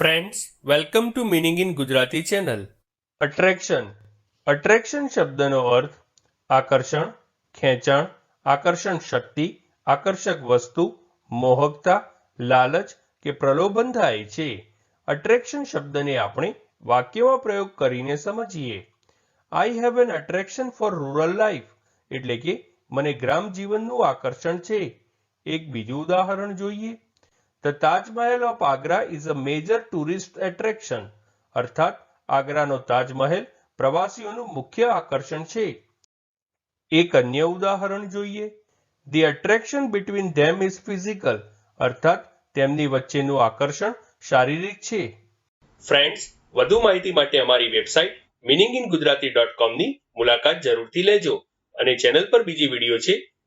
Friends welcome to meaning in Gujarati channel attraction attraction શબ્દનો અર્થ આકર્ષણ ખેંચાણ આકર્ષણ શક્તિ આકર્ષક વસ્તુ મોહકતા લાલચ કે પ્રલોભન થાય છે અટ્રેક્શન શબ્દને આપણે વાક્યમાં પ્રયોગ કરીને સમજીએ I have an attraction for rural life એટલે કે મને ગ્રામ જીવનનું આકર્ષણ છે એક બીજું ઉદાહરણ જોઈએ the Taj Mahal of Agra is a major tourist attraction અર્થાત, આગ્રાનો તાજમહેલ પ્રવાસીઓનું મુખ્ય આકર્ષણ છે. એક અન્ય ઉદાહરણ જોઈએ. The attraction between them is physical અર્થાત, તેમની વચ્ચેનું આકર્ષણ શારીરિક છે. ફ્રેન્ડ્સ વધુ માહિતી માટે અમારી website meaning in Gujarati dot કોમની મુલાકાત જરૂરથી લેજો અને ચેનલ પર બીજી વીડિયો છે